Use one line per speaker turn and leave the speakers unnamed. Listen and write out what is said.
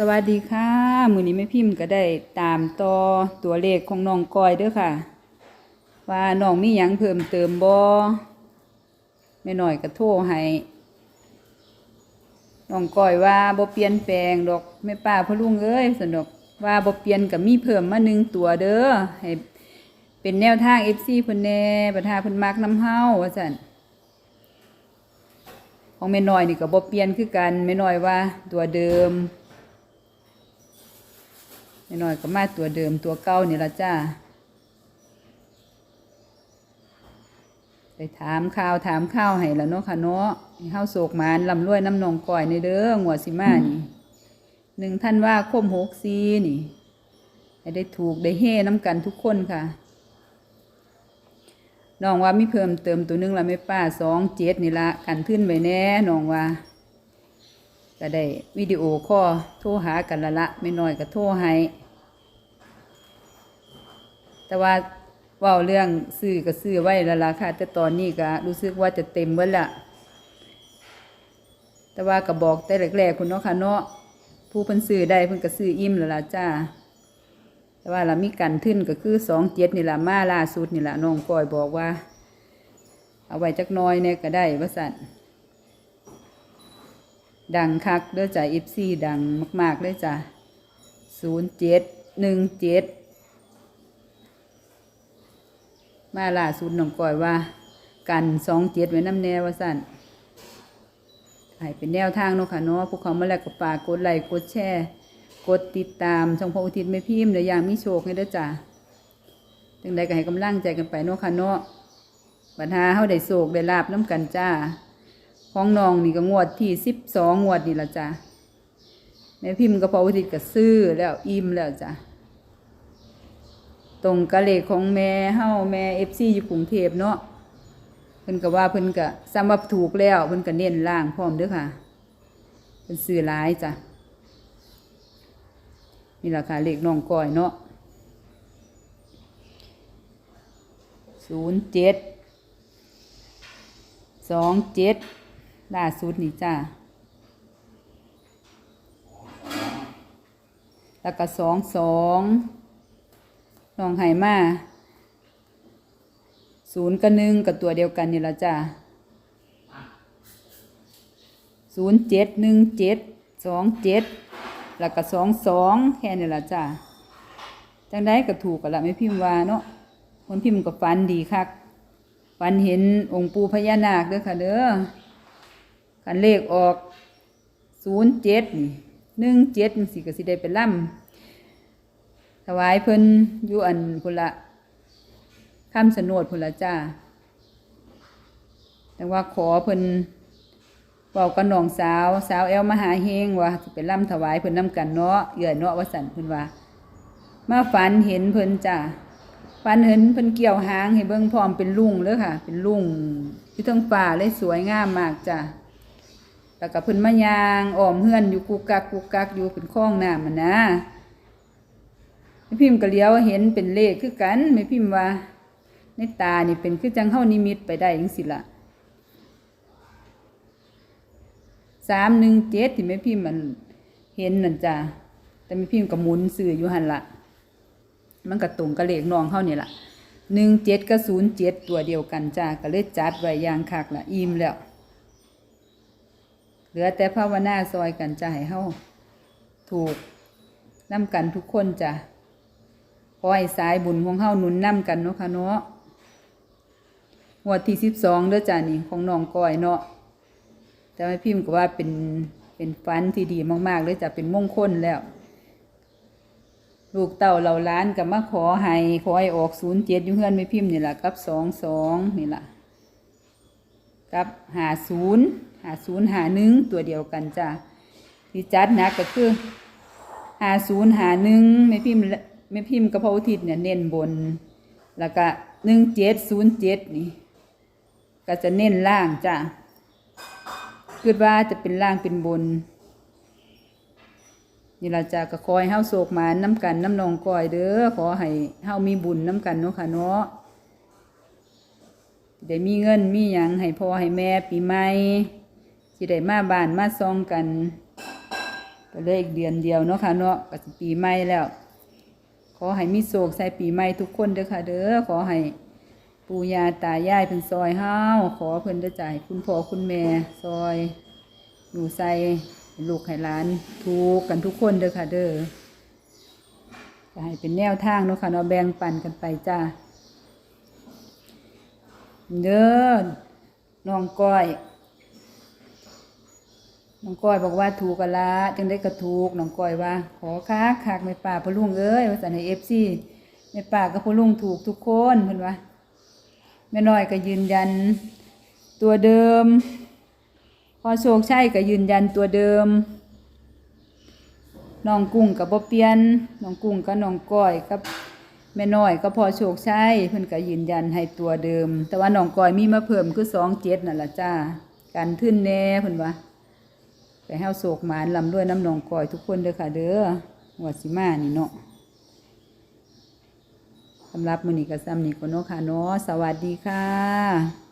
สวัสดีค่ะ มือนี้แม่พิมพ์ก็ได้ตามต่อตัวเลขของน้องก้อยเด้อค่ะ ว่าน้องมีหยังเพิ่มเติมบ่แม่หน้อยก็โทรให้น้องก้อยว่าบ่เปลี่ยนแปลงดอกแม่ป้าพ่อลุงเอ้ยสนดอกว่าบ่เปลี่ยนก็มีเพิ่มมาหนึ่งตัวเด้อให้เป็นแนวทาง FC เพิ่นแน่ประทาเพิ่นมักน้ำเฮาว่าซั่นของแม่น้อยนี่ก็บ่เปลี่ยนคือกันแม่น้อยว่าตัวเดิม แม่น้อยก็มาตัวเดิมตัวเก่านี่ละจ้าไปถามข่าวถามข้าวให้แล้วเนาะค่ะเนาะให้เฮาโศกหมานลำรวยน้ำนองก่อยในเด้อหัวสิมานี่หนึ่งท่านว่าคมหกซีนี่ให้ได้ถูกได้เฮ่น้ำกันทุกคนค่ะน้องว่ามีเพิ่มเติมตัวหนึงละไม่ป้าสองเจ็ดนี่ละกันขึ้นไว้แน่น้องว่า ก็ได้วิดีโอคอโทรหากันละละไม่น้อยก็โทรให้แต่ว่าว่าเรื่องซื้อก็ซื้อไว้และละค่ะ แต่ตอนนี้ก็รู้สึกว่าจะเต็มเบิดละแต่ว่าก็บอกแต่แรกๆคุณเนาะค่ะเนาะผู้เพิ่นซื้อได้เพิ่นก็ซื้ออิ่มแล้วล่ะจ้า แต่ว่าเรามีกันทึ้นก็คือสองเจ็ดนี่ละมาล่าสุดนี่ละน้องก้อยบอกว่า เอาไว้จักน้อยเนี่ยก็ได้ว่าสัน ดังคักเด้อจ้ะอิฟซีดังมากๆเลยจ้ะศูนย์เจ็ดหนึ่งเจ็ดมาล่าสุดน้องก้อยว่า กันสองเจ็ดไว้น้ำแนวว่าสันให้เป็นแนวทางเนาะค่ะเนาะพวกเขามาแล้วก็ฝากกดไลค์กดแชร์กดติดตามช่องพระอุทิศไม่พิมพ์และอย่างมีโชคให้ด้อจ้าจังใดก็ให้กำลังใจกันไปเนาะค่ะเนาะปัญหาเฮาได้โศกได้ลาบน้ำกันจ้า ของน้องนี่ก็งวดที่สิบสองงวดนี่ละจ้าแม่พิมพ์ก็พระอุทิก็ซื้อแล้วอิ่มแล้วจ้าตรงกะเลขของแม่เฮาแม่เอฟซีอยู่กรุงเทพเนาะเพิ่นก็ว่าเพิ่นก็ซ้ำว่าถูกแล้วเพิ่นก็เน้นล่างพร้อมเด้อค่ะเพิ่นซื้อหลายจ้ะนี่ราคาเลขน้องก้อยเนาะศูนย์เจ็ดสองเจ็ด ล่าสุดนี่จ้าแล้วก็สองสองน้องไห่มาศูนย์กับหนึ่งกับตัวเดียวกันนี่ละจ้าศูนย์เจ็ดหนึ่งเจ็ดสองเจ็ดแล้วก็สองสองแค่นี้ละจ้าจังได้ก็ถูกกันละไม่พิมพ์ว่าเนาะคนพิมพ์กับฟันดีคักฟันเห็นองค์ปูพญานาคเด้อค่ะเด้อ คันเลขออกศูนย์เจ็ดนี่หนึ่งเจ็ดสิก็สิได้เป็นล่ำถวายเพิ่นอยู่อันพุนละข้ามสนวดพุนละจ้า แต่ว่าขอเพิ่นบอกกับน้องสาว สาวแอลมหาเฮงว่าสิไปล่ำถวายเพิ่นนํกันเนาะเอื้อเนาะว่าสันเพิ่นว่า มาฝันเห็นเพิ่นจ้ะฝันเห็นเพิ่นเกี่ยวหางให้เบิ่งพร้อมเป็นลุงเลยค่ะ เป็นลุงอยู่ทั้งป่าเลยสวยงามมากจ้ะ แล้วก็เพิ่นมายางอ้อมเฮือนอยู่กุกกักกุกกักอยู่เป็นคลองน้ำมันนะแม่พิมพ์ก็เลี้ยวเห็นเป็นเลขคือกันแม่พิมพ์ว่า ในตานี่เป็นคือจังเฮานิมิตไปได้จังซี่ล่ะสามหนึ่งเจ็ดที่แม่พิมพ์มันเห็นนั่นจ้ะแต่แม่พิมพ์ก็หมุนสื่ออยู่หันละมันก็ตรงกับเลขนองเขานี่ละหนึ่งเจ็ดกับศูนย์เจ็ดตัวเดียวกันจ้ะก็เลยจัดไว้ยางคักละอิ่มแล้ว ลือแต่ภาวนาซอยกันจะให้เฮาถูกนํกันทุกคนจ้ะขอให้สายบุญของเฮาหนุนนํกันเนาะค่ะเนาะงวที่สิบสองเด้อจ้ะนี่ของน้องก้อยเนาะแต่แม่พิมพ์ก็ว่าเป็นเป็นฟันที่ดีมากๆเลยจะเป็นมงคลแล้ว ลูกเต่าเหล่าล้านกับมาขอให้ขอให้ออกศูนย์เจ็ดยู่เฮือนแม่พิมพ์นี่แหละกับสองสองนี่แหละ กับหาศูนย์หาศูนย์หาหนึ่งตัวเดียวกันจ้ะที่จัดนักก็คือหาศูนย์หาหนึ่งแม่พิมพ์แม่พิมพ์กับพระทิศเนี่ยเน้นบน แล้วก็หนึ่งเจ็ดศูนย์เจ็ดนี่ ก็จะเน้นล่างจ้ะคิดว่าจะเป็นล่างเป็นบน นี่เราจะก็คอยเฮาโศกมาน้ำกันน้ำนองก้อยเด้อขอให้เฮามีบุญน้ำกันเนาะค่ะเนาะ ได้มีเงินมีหยังให้พ่อให้แม่ปีใหม่สิได้มาบ้านมาซองกัน ก็เลยอีกเดือนเดียวเนาะค่ะเนาะก็สิปีใหม่แล้ว ขอให้มีโศกใส่ปีใหม่ทุกคนเด้อค่ะเด้อขอให้ปู่ย่าตายายเพิ่นซอยเฮาขอเพิ่นได้จ่ายคุณพ่อคุณแม่ซอยอยู่ใส่ลูกให้หลานทุกกันทุกคนเด้อค่ะเด้อก็ให้เป็นแนวทางเนาะค่ะเนาะแบ่งปันกันไปจ้า เด้อน้องก้อยน้องก้อยบอกว่าถูกกันละจึงได้กระถูกน้องก้อยว่า ขอคักคักไม่ป่าพ่อลุงเอ้ยว่าสันในเอฟซีไม่ป่ากับพ่อลุงถูกทุกคนเพิ่นว่าแม่น้อยก็ยืนยัน ตัวเดิม พอโชคชัยก็ยืนยันตัวเดิมน้องกุ้งกับบ่เปลี่ยนน้องกุ้งกับน้องก้อยกับ แม่น้อยก็พอโชคชัยเพิ่นก็ยืนยันให้ตัวเดิม แต่ว่าน้องก้อยมีมาเพิ่มคือสองเจ็ดนั่นละจ้ากันทึ้นแน่เพิ่นว่าไปเฮาโศกหมานลำด้วยน้ำหนองก้อยทุกคนเด้อค่ะ เด้อหัวดสิมานี่เนาะสำหรับมื้อนี้ก็ซ้ำนี่ก็เนาะค่ะเนาะสวัสดีค่ะ